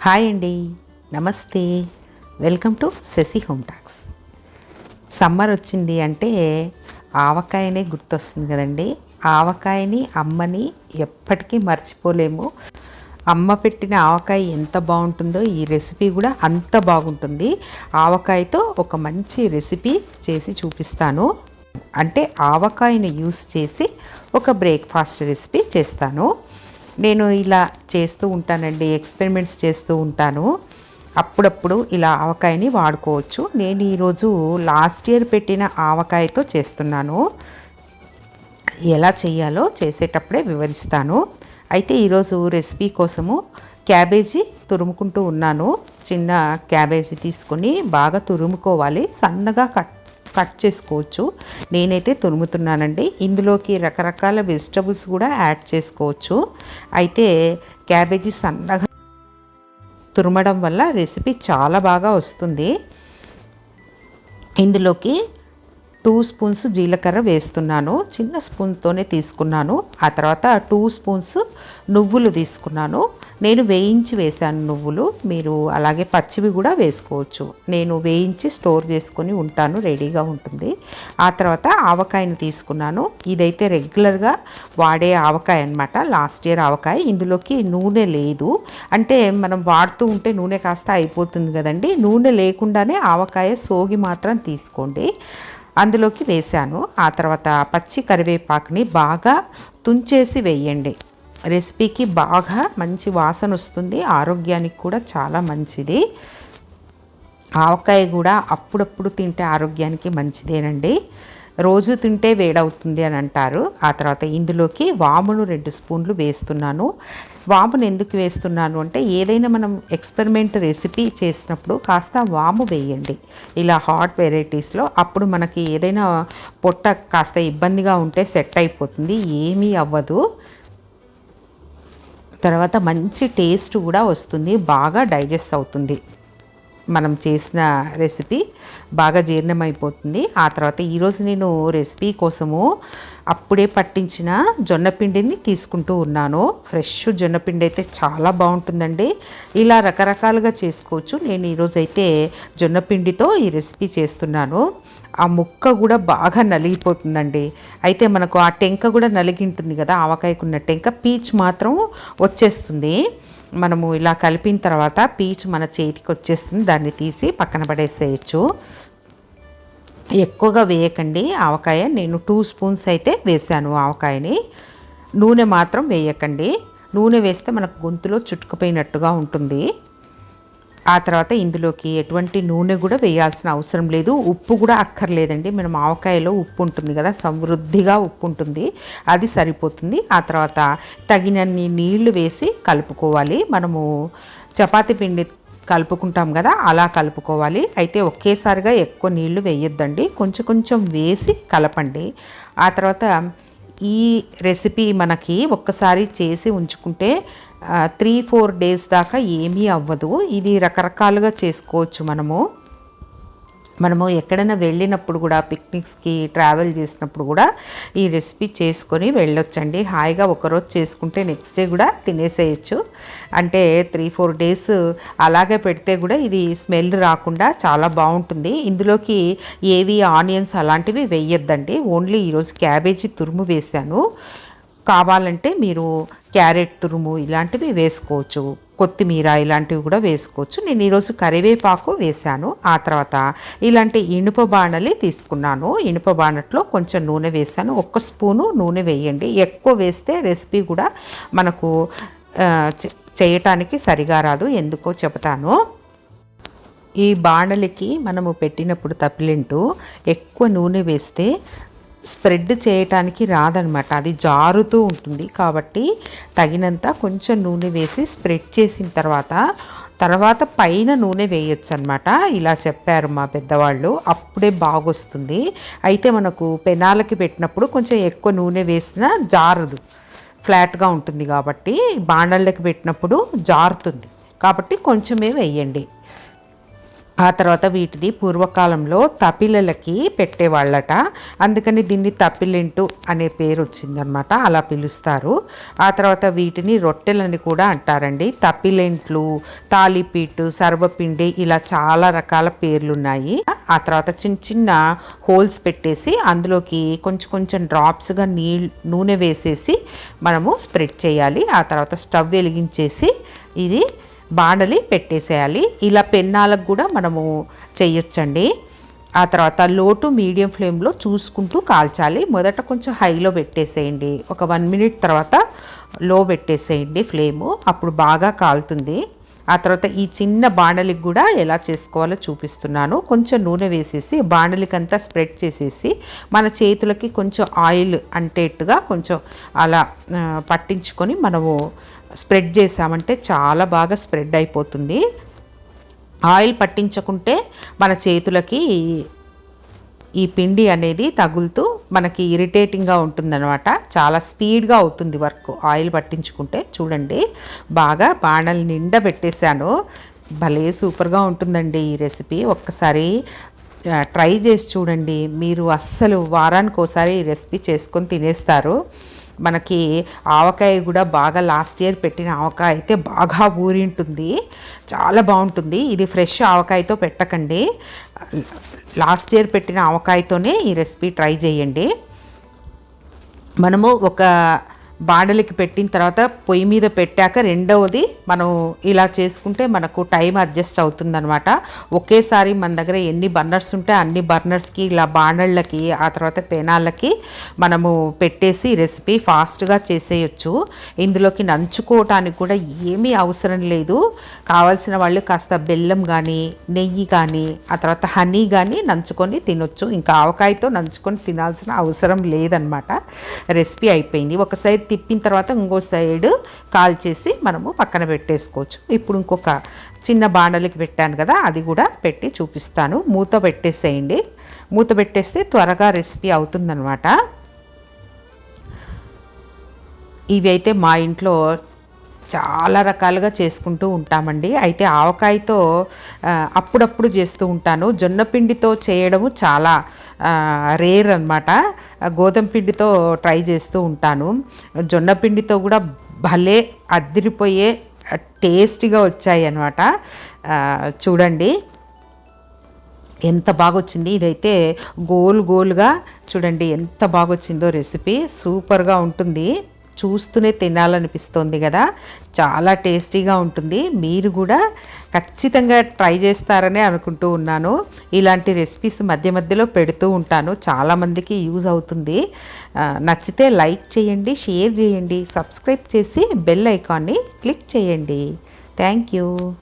Hi అండి. నమస్తే. Welcome to Shashi home talks. Summer వచ్చింది అంటే ఆవకాయనే గుర్తొస్తుంది కదండి. ఆవకాయని అమ్మని ఎప్పటికీ మర్చిపోలేము. అమ్మ పెట్టిన ఆవకాయ ఎంత బాగుంటుందో ఈ రెసిపీ కూడా అంత బాగుంటుంది. ఆవకాయతో ఒక మంచి రెసిపీ చేసి చూపిస్తాను. అంటే ఆవకాయని యూస్ చేసి ఒక బ్రేక్ఫాస్ట్ రెసిపీ చేస్తాను. నేను ఇలా చేస్తూ ఉంటానండి ఎక్స్పెరిమెంట్స్ చేస్తూ ఉంటాను. అప్పుడప్పుడు ఇలా ఆవకాయని వాడుకోవచ్చు. నేను ఈరోజు లాస్ట్ ఇయర్ పెట్టిన ఆవకాయతో చేస్తున్నాను. ఎలా చేయాలో చేసేటప్పుడే వివరిస్తాను. అయితే ఈరోజు రెసిపీ కోసము క్యాబేజీ తురుముకుంటూ ఉన్నాను. చిన్న క్యాబేజీ తీసుకొని బాగా తురుముకోవాలి. సన్నగా కట్ కట్ చేసుకోవచ్చు. నేనైతే తురుముతున్నానండి ఇందులోకి రకరకాల వెజిటబుల్స్ కూడా యాడ్ చేసుకోవచ్చు. అయితే క్యాబేజీ సన్నగా తురమడం వల్ల రెసిపీ చాలా బాగా వస్తుంది. ఇందులోకి టూ స్పూన్స్ జీలకర్ర వేస్తున్నాను. చిన్న స్పూన్తోనే తీసుకున్నాను. ఆ తర్వాత టూ స్పూన్స్ నువ్వులు తీసుకున్నాను. నేను వేయించి వేశాను నువ్వులు. మీరు అలాగే పచ్చివి కూడా వేసుకోవచ్చు. నేను వేయించి స్టోర్ చేసుకొని ఉంటాను. రెడీగా ఉంటుంది. ఆ తర్వాత ఆవకాయను తీసుకున్నాను. ఇదైతే రెగ్యులర్గా వాడే ఆవకాయ అనమాట లాస్ట్ ఇయర్ ఆవకాయ. ఇందులోకి నూనె లేదు. అంటే మనం వాడుతూ ఉంటే నూనె కాస్త అయిపోతుంది కదండి. నూనె లేకుండానే ఆవకాయ సోగి మాత్రం తీసుకోండి. అందులోకి వేశాను. ఆ తర్వాత పచ్చి కరివేపాకుని బాగా తుంచేసి వేయండి. రెసిపీకి బాగా మంచి వాసన వస్తుంది. ఆరోగ్యానికి కూడా చాలా మంచిది. ఆవకాయ కూడా అప్పుడప్పుడు తింటే ఆరోగ్యానికి మంచిదేనండి. రోజు తింటే వేడవుతుంది అని అంటారు. ఆ తర్వాత ఇందులోకి వామును రెండు స్పూన్లు వేస్తున్నాను. వామును ఎందుకు వేస్తున్నాను అంటే ఏదైనా మనం ఎక్స్పెరిమెంట్ రెసిపీ చేసినప్పుడు కాస్త వాము వేయండి. ఇలా హాట్ వెరైటీస్లో అప్పుడు మనకి ఏదైనా పొట్ట కాస్త ఇబ్బందిగా ఉంటే సెట్ అయిపోతుంది. ఏమీ అవ్వదు. తర్వాత మంచి టేస్ట్ కూడా వస్తుంది. బాగా డైజెస్ట్ అవుతుంది. మనం చేసిన రెసిపీ బాగా జీర్ణమైపోతుంది. ఆ తర్వాత ఈరోజు నేను రెసిపీ కోసము అప్పుడే పట్టించిన జొన్నపిండిని తీసుకుంటూ ఉన్నాను. ఫ్రెష్ జొన్నపిండి అయితే చాలా బాగుంటుందండి. ఇలా రకరకాలుగా చేసుకోవచ్చు. నేను ఈరోజు అయితే జొన్నపిండితో ఈ రెసిపీ చేస్తున్నాను. ఆ ముక్క కూడా బాగా నలిగిపోతుందండి. అయితే మనకు ఆ టెంక కూడా నలిగి ఉంటుంది కదా ఆవకాయకున్న టెంక పీచ్ మాత్రం వచ్చేస్తుంది. మనము ఇలా కలిపిన తర్వాత పీచ్ మన చేతికి వచ్చేస్తుంది. దాన్ని తీసి పక్కన పడేసేయచ్చు. ఎక్కువగా వేయకండి. ఆవకాయ నేను టూ స్పూన్స్ అయితే వేసాను ఆవకాయని. నూనె మాత్రం వేయకండి. నూనె వేస్తే మనకు గొంతులో చుట్టుకుపోయినట్టుగా ఉంటుంది. ఆ తర్వాత ఇందులోకి ఎటువంటి నూనె కూడా వేయాల్సిన అవసరం లేదు. ఉప్పు కూడా అక్కర్లేదండి. మనం ఆవకాయలో ఉప్పు ఉంటుంది కదా సమృద్ధిగా ఉప్పు ఉంటుంది. అది సరిపోతుంది. ఆ తర్వాత తగినన్ని నీళ్ళు వేసి కలుపుకోవాలి. మనము చపాతి పిండి కలుపుకుంటాం కదా అలా కలుపుకోవాలి. అయితే ఒకేసారిగా ఎక్కువ నీళ్ళు వేయొద్దండి. కొంచెం కొంచెం వేసి కలపండి. ఆ తర్వాత ఈ రెసిపీ మనకి ఒక్కసారి చేసి ఉంచుకుంటే త్రీ ఫోర్ డేస్ దాకా ఏమీ అవ్వదు. ఇది రకరకాలుగా చేసుకోవచ్చు మనము. మనము ఎక్కడైనా వెళ్ళినప్పుడు కూడా పిక్నిక్స్కి ట్రావెల్ చేసినప్పుడు కూడా ఈ రెసిపీ చేసుకొని వెళ్ళొచ్చండి. హాయిగా ఒకరోజు చేసుకుంటే నెక్స్ట్ డే కూడా తినేసేయచ్చు. అంటే త్రీ ఫోర్ డేస్ అలాగే పెడితే కూడా ఇది స్మెల్ రాకుండా చాలా బాగుంటుంది. ఇందులోకి ఏవి ఆనియన్స్ అలాంటివి వేయొద్దండి. ఓన్లీ ఈరోజు క్యాబేజీ తురుము వేశాను. కావాలంటే మీరు క్యారెట్ తురుము ఇలాంటివి వేసుకోవచ్చు. కొత్తిమీర ఇలాంటివి కూడా వేసుకోవచ్చు. నేను ఈరోజు కరివేపాకు వేశాను. ఆ తర్వాత ఇలాంటి ఇనుప బాణలే తీసుకున్నాను. ఇనుప బాణట్లో కొంచెం నూనె వేశాను. ఒక్క స్పూను నూనె వేయండి. ఎక్కువ వేస్తే రెసిపీ కూడా మనకు చేయటానికి సరిగా రాదు. ఎందుకో చెబుతాను. ఈ బాణలికి మనము పెట్టినప్పుడు తప్పిలింటూ ఎక్కువ నూనె వేస్తే స్ప్రెడ్ చేయటానికి రాదనమాట. అది జారుతూ ఉంటుంది. కాబట్టి తగినంత కొంచెం నూనె వేసి స్ప్రెడ్ చేసిన తర్వాత తర్వాత పైన నూనె వేయొచ్చు అనమాట ఇలా చెప్పారు మా పెద్దవాళ్ళు. అప్పుడే బాగొస్తుంది. అయితే మనకు పెనాలకి పెట్టినప్పుడు కొంచెం ఎక్కువ నూనె వేసినా జారదు. ఫ్లాట్గా ఉంటుంది కాబట్టి బాండళ్ళకి పెట్టినప్పుడు జారుతుంది. కాబట్టి కొంచెమే వేయండి. ఆ తర్వాత వీటిని పూర్వకాలంలో తపిలలకి పెట్టేవాళ్ళట. అందుకని దీన్ని తపిలెంటు అనే పేరు వచ్చిందనమాట అలా పిలుస్తారు. ఆ తర్వాత వీటిని రొట్టెలని కూడా అంటారండి. తపిలెంట్లు తాలిపీటు సర్వపిండి ఇలా చాలా రకాల పేర్లు ఉన్నాయి ఆ తర్వాత చిన్న చిన్న హోల్స్ పెట్టేసి అందులోకి కొంచెం కొంచెం డ్రాప్స్గా నీ నూనె వేసేసి మనము స్ప్రెడ్ చేయాలి. ఆ తర్వాత స్టవ్ వెలిగించేసి ఇది బాండలి పెట్టేసేయాలి. ఇలా పెన్నాలకు కూడా మనము చేయొచ్చండి. ఆ తర్వాత లోటు మీడియం ఫ్లేమ్లో చూసుకుంటూ కాల్చాలి. మొదట కొంచెం హైలో పెట్టేసేయండి. ఒక వన్ మినిట్ తర్వాత లో పెట్టేసేయండి ఫ్లేము. అప్పుడు బాగా కాలుతుంది. ఆ తర్వాత ఈ చిన్న బాండలికి కూడా ఎలా చేసుకోవాలో చూపిస్తున్నాను. కొంచెం నూనె వేసేసి బాండలికి అంతా స్ప్రెడ్ చేసేసి మన చేతులకి కొంచెం ఆయిల్ అంటేట్టుగా కొంచెం అలా పట్టించుకొని మనము స్ప్రెడ్ చేసామంటే చాలా బాగా స్ప్రెడ్ అయిపోతుంది. ఆయిల్ పట్టించకుంటే మన చేతులకి ఈ పిండి అనేది తగులుతూ మనకి ఇరిటేటింగ్గా ఉంటుందన్నమాట. చాలా స్పీడ్గా అవుతుంది వర్క్. ఆయిల్ పట్టించుకుంటే చూడండి బాగా బాణలు నిండా పెట్టేశాను. భలే సూపర్గా ఉంటుందండి ఈ రెసిపీ. ఒక్కసారి ట్రై చేసి చూడండి. మీరు అస్సలు వారానికి ఒకసారి ఈ రెసిపీ చేసుకొని తినేస్తారు. మనకి ఆవకాయ కూడా బాగా లాస్ట్ ఇయర్ పెట్టిన ఆవకాయ అయితే బాగా ఊరింటుంది. చాలా బాగుంటుంది. ఇది ఫ్రెష్ ఆవకాయతో పెట్టకండి. లాస్ట్ ఇయర్ పెట్టిన ఆవకాయతోనే ఈ రెసిపీ ట్రై చేయండి. మనము ఒక బాడలికి పెట్టిన తర్వాత పొయ్యి మీద పెట్టాక రెండవది మనం ఇలా చేసుకుంటే మనకు టైం అడ్జస్ట్ అవుతుందనమాట ఒకేసారి మన దగ్గర ఎన్ని బర్నర్స్ ఉంటే అన్ని బర్నర్స్కి ఇలా బాణళ్ళకి ఆ తర్వాత పెనాళ్ళకి మనము పెట్టేసి రెసిపీ ఫాస్ట్గా చేసేయచ్చు. ఇందులోకి నంచుకోవటానికి కూడా ఏమీ అవసరం లేదు. కావాల్సిన వాళ్ళు కాస్త బెల్లం కానీ నెయ్యి కానీ ఆ తర్వాత హనీ కానీ నంచుకొని తినొచ్చు. ఇంకా ఆవకాయతో నంచుకొని తినాల్సిన అవసరం లేదనమాట రెసిపీ అయిపోయింది. ఒకసారి సైడ్ తిప్పిన తర్వాత ఇంకో సైడ్ కాల్ చేసి మనము పక్కన పెట్టేసుకోవచ్చు. ఇప్పుడు ఇంకొక చిన్న బాండలకి పెట్టాను కదా అది కూడా పెట్టి చూపిస్తాను. మూత పెట్టేసేయండి. మూత పెట్టేస్తే త్వరగా రెసిపీ అవుతుందనమాట ఇవి అయితే మా ఇంట్లో చాలా రకాలుగా చేసుకుంటూ ఉంటామండి. అయితే ఆవకాయతో అప్పుడప్పుడు చేస్తూ ఉంటాను. జొన్న పిండితో చేయడము చాలా రేర్ అనమాట గోధుమ పిండితో ట్రై చేస్తూ ఉంటాను. జొన్న పిండితో కూడా భలే అదిరిపోయే టేస్టీగా వచ్చాయి అనమాట చూడండి. ఎంత బాగా వచ్చింది ఇదైతే గోల్ గోల్గా చూడండి ఎంత బాగా వచ్చిందో రెసిపీ. సూపర్గా ఉంటుంది. చూస్తూనే తినాలనిపిస్తుంది కదా. చాలా టేస్టీగా ఉంటుంది. మీరు కూడా ఖచ్చితంగా ట్రై చేస్తారనే అనుకుంటూ ఉన్నాను. ఇలాంటి రెసిపీస్ మధ్య మధ్యలో పెడుతూ ఉంటాను. చాలామందికి యూజ్ అవుతుంది. నచ్చితే లైక్ చేయండి షేర్ చేయండి సబ్స్క్రైబ్ చేసి బెల్ ఐకాన్ని క్లిక్ చేయండి. Thank you.